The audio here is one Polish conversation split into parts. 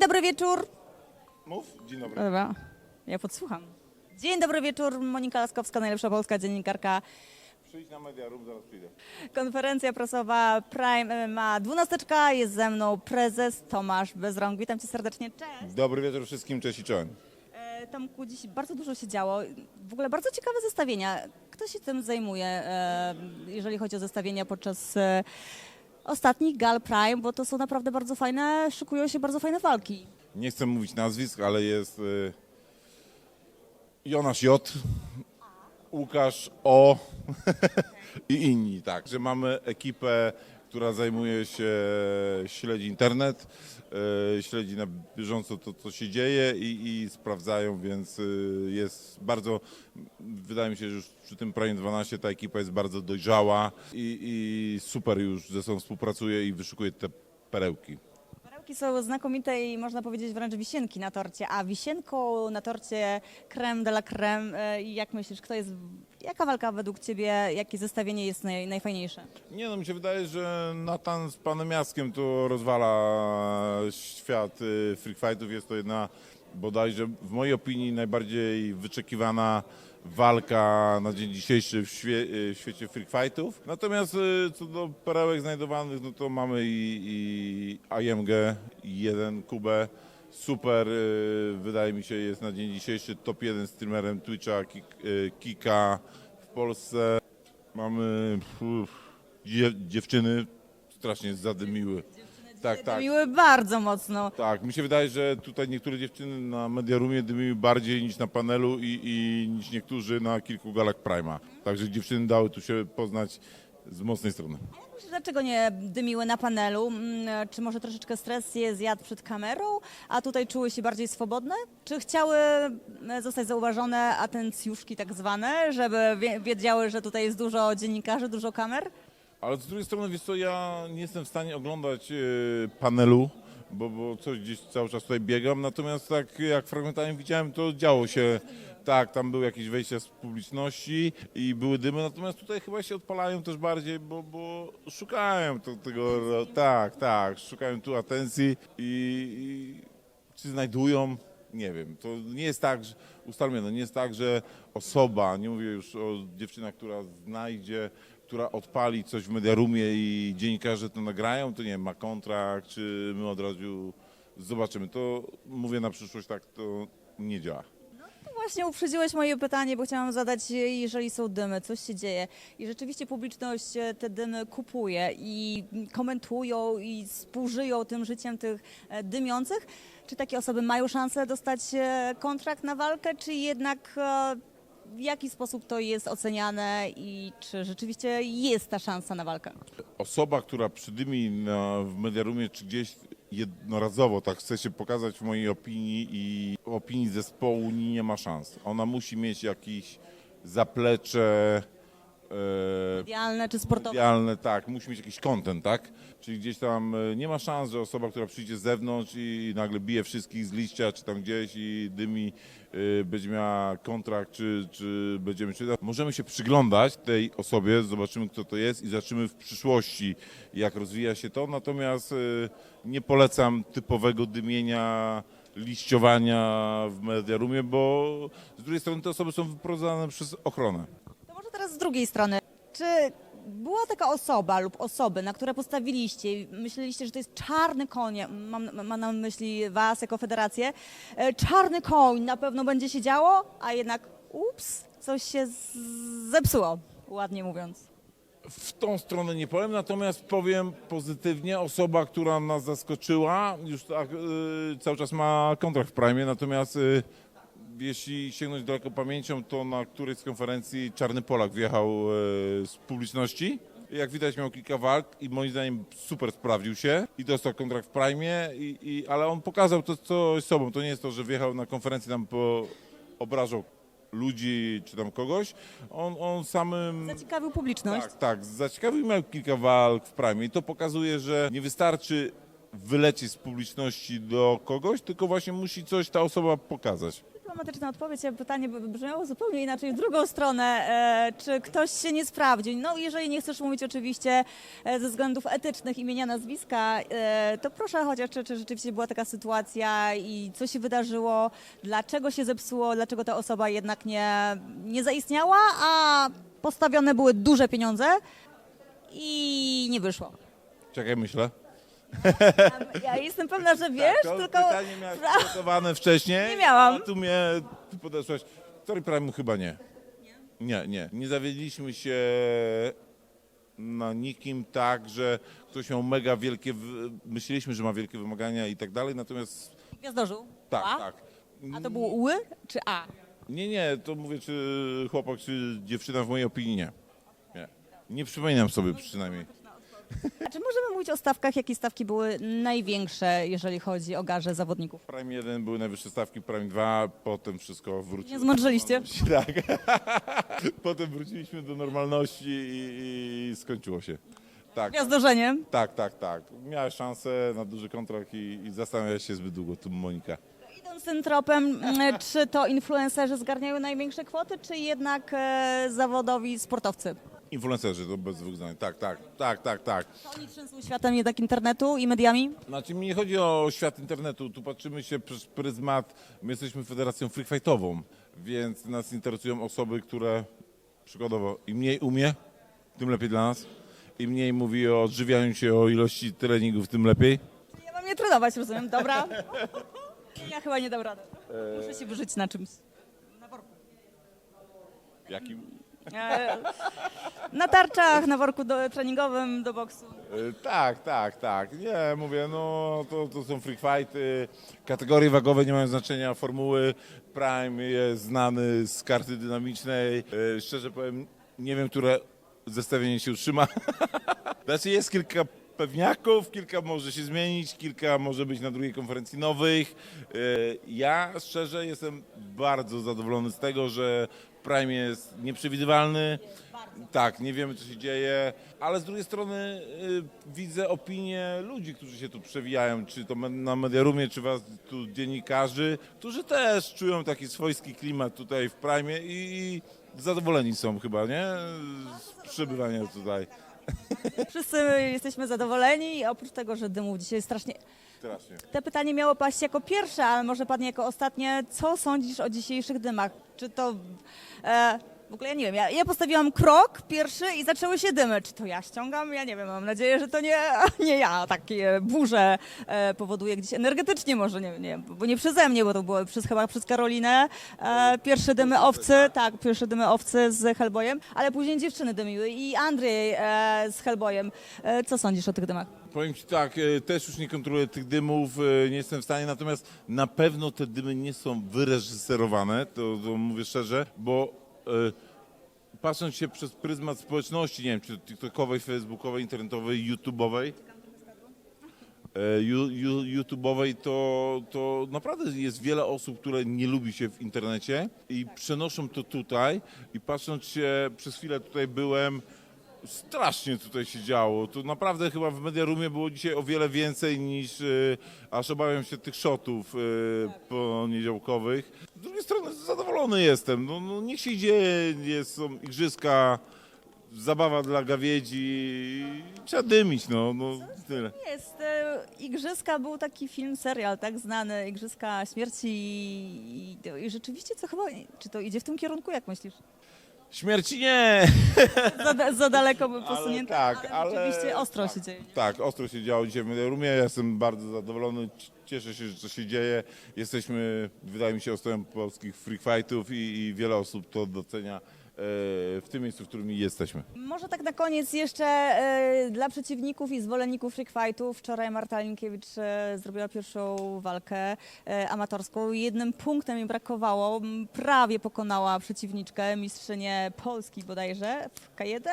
Dzień dobry wieczór. Mów, dzień dobry. Dobra, ja podsłucham. Dzień dobry wieczór, Monika Laskowska, najlepsza polska dziennikarka. Przyjdź na media, rób, zaraz przyjdę. Konferencja prasowa Prime ma dwunasteczka, jest ze mną prezes Tomasz Bezrąk. Witam cię serdecznie, cześć. Dobry wieczór wszystkim, cześć i czołem. E, Tomku, dziś bardzo dużo się działo. W ogóle bardzo ciekawe zestawienia. Kto się tym zajmuje, e, jeżeli chodzi o zestawienia podczas e, ostatnich gal Prime, bo to są naprawdę bardzo fajne, szykują się bardzo fajne walki. Nie chcę mówić nazwisk, ale jest y, Jonasz J, Łukasz O i inni, tak. Że mamy ekipę, która zajmuje się, śledzi internet, y, śledzi na bieżąco to, co się dzieje i, i sprawdzają, więc y, jest bardzo, wydaje mi się, że już przy tym Prime 12 ta ekipa jest bardzo dojrzała i, i super już ze sobą współpracuje i wyszukuje te perełki. Są znakomite i można powiedzieć wręcz wisienki na torcie, a wisienką na torcie creme de la creme. E, Jak myślisz, kto jest, jaka walka według Ciebie, jakie zestawienie jest naj, najfajniejsze? Nie no, mi się wydaje, że Natan z panem Jaskiem to rozwala świat y, fightów. Jest to jedna bodajże w mojej opinii najbardziej wyczekiwana walka na dzień dzisiejszy w, świe, w świecie freak fightów. Natomiast y, co do perełek znajdowanych, no to mamy i, i AMG, i jeden Kubę. Super, y, wydaje mi się, jest na dzień dzisiejszy top 1 streamerem Twitcha, y, Kika w Polsce. Mamy dziewczyny strasznie zadymiły. Tak, tak. Miły bardzo mocno. Tak, mi się wydaje, że tutaj niektóre dziewczyny na Mediarumie dymiły bardziej niż na panelu i, i niż niektórzy na kilku galach Prima. Także dziewczyny dały tu się poznać z mocnej strony. Dlaczego nie dymiły na panelu? Mm, Czy może troszeczkę stres je zjadł przed kamerą, a tutaj czuły się bardziej swobodne? Czy chciały e, zostać zauważone atencjuszki tak zwane, żeby wie- wiedziały, że tutaj jest dużo dziennikarzy, dużo kamer? Ale z drugiej strony, wiesz co, ja nie jestem w stanie oglądać e, panelu, bo, bo coś gdzieś cały czas tutaj biegam, natomiast tak jak fragmentami widziałem, to działo się, tak, tam były jakieś wejścia z publiczności i były dymy, natomiast tutaj chyba się odpalają też bardziej, bo, bo szukają to, tego, tak, tak, szukają tu atencji i, i czy znajdują, nie wiem, to nie jest tak, że, ustalmy, no nie jest tak, że osoba, nie mówię już o dziewczynach, która znajdzie, która odpali coś w mediarumie i dziennikarze to nagrają, to nie wiem, ma kontrakt, czy my od razu zobaczymy. To mówię na przyszłość, tak to nie działa. Właśnie uprzedziłeś moje pytanie, bo chciałam zadać, jeżeli są dymy, coś się dzieje. I rzeczywiście publiczność e, te dymy kupuje i komentują i współżyją tym życiem tych e, dymiących. Czy takie osoby mają szansę dostać e, kontrakt na walkę, czy jednak w jaki sposób to jest oceniane i czy rzeczywiście jest ta szansa na walkę? Osoba, która przydymi w mediarumie, czy gdzieś jednorazowo, tak chce się pokazać w mojej opinii i opinii zespołu, nie ma szans. Ona musi mieć jakieś zaplecze, e, Idealne czy sportowe? Medialne, tak, musi mieć jakiś content, tak? Czyli gdzieś tam e, nie ma szans, że osoba, która przyjdzie z zewnątrz i nagle bije wszystkich z liścia, czy tam gdzieś i dymi, y, będzie miała kontrakt, czy, czy będziemy czytać. Możemy się przyglądać tej osobie, zobaczymy kto to jest i zobaczymy w przyszłości, jak rozwija się to. Natomiast y, nie polecam typowego dymienia, liściowania w mediarumie, bo z drugiej strony te osoby są wyprowadzane przez ochronę. To teraz z drugiej strony. Czy była taka osoba lub osoby, na które postawiliście i myśleliście, że to jest czarny koń, mam, mam na myśli was jako federację, e, czarny koń na pewno będzie się działo, a jednak ups, coś się zepsuło, ładnie mówiąc. W tą stronę nie powiem, natomiast powiem pozytywnie. Osoba, która nas zaskoczyła, już tak, y, cały czas ma kontrakt w Prime, natomiast y, jeśli sięgnąć daleko pamięcią, to na którejś z konferencji Czarny Polak wjechał y, z publiczności. Jak widać miał kilka walk i moim zdaniem super sprawdził się i dostał kontrakt w Prime, i, i, ale on pokazał to coś sobą. To nie jest to, że wjechał na konferencję tam po obrażał ludzi czy tam kogoś. On, on samym... Zaciekawił publiczność. Tak, tak. Zaciekawił miał kilka walk w Prime i to pokazuje, że nie wystarczy wylecieć z publiczności do kogoś, tylko właśnie musi coś ta osoba pokazać. Dyplomatyczna odpowiedź, a pytanie brzmiało zupełnie inaczej w drugą stronę. E, czy ktoś się nie sprawdził? No jeżeli nie chcesz mówić oczywiście e, ze względów etycznych imienia, nazwiska, e, to proszę chociaż, czy, czy rzeczywiście była taka sytuacja i co się wydarzyło, dlaczego się zepsuło, dlaczego ta osoba jednak nie, nie zaistniała, a postawione były duże pieniądze i nie wyszło. Czekaj, myślę. Ja jestem pewna, że wiesz, to tylko... pytanie miałeś przygotowane wcześniej. Nie miałam. A tu mnie tu podesłać. Story Prime chyba nie. Nie, nie. Nie zawiedliśmy się na nikim tak, że ktoś miał mega wielkie, myśleliśmy, że ma wielkie wymagania i tak dalej, natomiast Gwiazdorzu? tak, A? tak. A to było ły czy A? Nie, nie, to mówię, czy chłopak, czy dziewczyna w mojej opinii nie. Nie, nie przypominam sobie przynajmniej. A czy możemy mówić o stawkach? Jakie stawki były największe, jeżeli chodzi o garze zawodników? Prime 1 były najwyższe stawki, Prime 2, potem wszystko wróciło. Nie zmądrzyliście? Tak. potem wróciliśmy do normalności i, i skończyło się. Tak, Gwiazdorzeniem. tak, tak, tak. Miałeś szansę na duży kontrakt i, i zastanawiałeś się zbyt długo, tu Monika. Idąc tym tropem, mm, czy to influencerzy zgarniają największe kwoty, czy jednak e, zawodowi sportowcy? Influencerzy, to bez dwóch zdań. Tak, tak, tak, tak, tak. To oni trzęsą światem jednak internetu i mediami? Znaczy mi nie chodzi o świat internetu, tu patrzymy się przez pryzmat, my jesteśmy federacją free fightową, więc nas interesują osoby, które przykładowo im mniej umie, tym lepiej dla nas. Im mniej mówi o odżywianiu się, o ilości treningów, tym lepiej. Ja mam nie trenować, rozumiem, dobra? Ja chyba nie dam rady. Muszę się wyżyć na czymś. Jakim? E, na tarczach, na worku do, treningowym, do boksu. E, Tak, tak, tak. Nie, mówię, no to, to są free fighty, kategorie wagowe nie mają znaczenia, formuły. Prime jest znany z karty dynamicznej. E, Szczerze powiem, nie wiem, które zestawienie się utrzyma. Znaczy jest kilka pewniaków, kilka może się zmienić, kilka może być na drugiej konferencji nowych. Ja szczerze jestem bardzo zadowolony z tego, że Prime jest nieprzewidywalny. Tak, nie wiemy co się dzieje, ale z drugiej strony y, widzę opinie ludzi, którzy się tu przewijają, czy to na Mediarumie, czy was tu dziennikarzy, którzy też czują taki swojski klimat tutaj w Prime i, i zadowoleni są chyba, nie? Z przebywania tutaj. Wszyscy jesteśmy zadowoleni, oprócz tego, że dymów dzisiaj strasznie. Strasznie. Te pytanie miało paść jako pierwsze, ale może padnie jako ostatnie. Co sądzisz o dzisiejszych dymach? Czy to. E, w ogóle ja nie wiem. Ja, ja postawiłam krok pierwszy i zaczęły się dymy. Czy to ja ściągam? Ja nie wiem. Mam nadzieję, że to nie, nie ja takie burze e, powoduje gdzieś energetycznie, może nie, nie bo nie przeze mnie, bo to było przez, chyba przez Karolinę. E, pierwsze dymy owcy, tak, pierwsze dymy owcy z Hellboyem, ale później dziewczyny dymiły i Andrzej e, z Hellboyem. E, co sądzisz o tych dymach? Powiem Ci tak, e, też już nie kontroluję tych dymów, e, nie jestem w stanie, natomiast na pewno te dymy nie są wyreżyserowane, to, to mówię szczerze, bo patrząc się przez pryzmat społeczności, nie wiem, czy TikTokowej, Facebookowej, internetowej, YouTube'owej, e, YouTube'owej, to, to naprawdę jest wiele osób, które nie lubi się w internecie i przenoszą to tutaj i patrząc się, przez chwilę tutaj byłem, strasznie tutaj się działo. To naprawdę chyba w Mediarumie było dzisiaj o wiele więcej niż, y, aż obawiam się tych shotów y, poniedziałkowych. Z drugiej strony zadowolony jestem. No, no niech się dzieje, jest, są igrzyska, zabawa dla gawiedzi, trzeba dymić, no, no tyle. Jest. E, Igrzyska był taki film, serial, tak znany, Igrzyska Śmierci i, i, i rzeczywiście co chyba, czy to idzie w tym kierunku, jak myślisz? Śmierci nie! Za, da- za daleko by Ale posunięte, tak, ale... rzeczywiście ostro się dzieje. nie? Tak, ostro się działo dzisiaj w Mediarumie. Ja jestem bardzo zadowolony. c- Cieszę się, że to się dzieje. Jesteśmy, wydaje mi się, ostoją polskich free fightów i, i wiele osób to docenia w tym miejscu, w którym jesteśmy. Może tak na koniec jeszcze e, dla przeciwników i zwolenników freak fightów. Wczoraj Marta Linkiewicz e, zrobiła pierwszą walkę e, amatorską. Jednym punktem jej brakowało. M, Prawie pokonała przeciwniczkę, mistrzynię Polski bodajże w K1.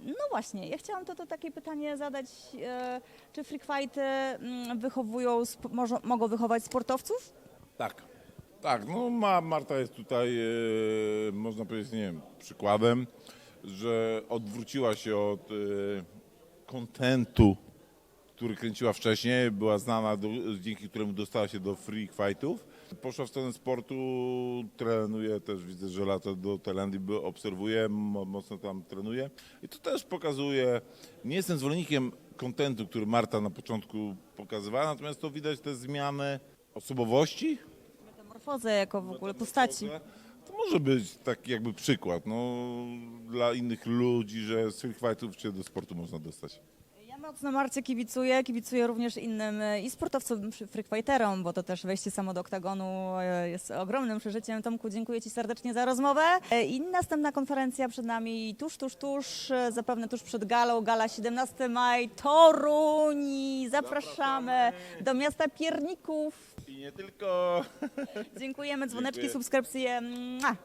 No właśnie, ja chciałam to, to takie pytanie zadać. E, czy freak fighty mm, wychowują, sp- może, mogą wychować sportowców? Tak. Tak, no ma, Marta jest tutaj, e, można powiedzieć, nie wiem, przykładem, że odwróciła się od e, kontentu który kręciła wcześniej, była znana, do, dzięki któremu dostała się do free fightów. Poszła w stronę sportu, trenuje też, widzę, że lata do Tajlandii, obserwuję, mo- mocno tam trenuje. I to też pokazuje, nie jestem zwolennikiem kontentu, który Marta na początku pokazywała, natomiast to widać te zmiany osobowości, Metamorfozę jako w ogóle postaci. to może być taki jakby przykład no, dla innych ludzi, że z fightów się do sportu można dostać. Ja mocno Marcie kibicuję, kibicuję również innym e, i sportowcom, freakfighterom, bo to też wejście samo do oktagonu e, jest ogromnym przeżyciem. Tomku, dziękuję Ci serdecznie za rozmowę. E, I następna konferencja przed nami tuż, tuż, tuż, zapewne tuż przed galą, gala 17 maj, Toruń. Zapraszamy do miasta Pierników. I nie tylko. Dziękujemy, dzwoneczki, Dziękuję. subskrypcje. Mua.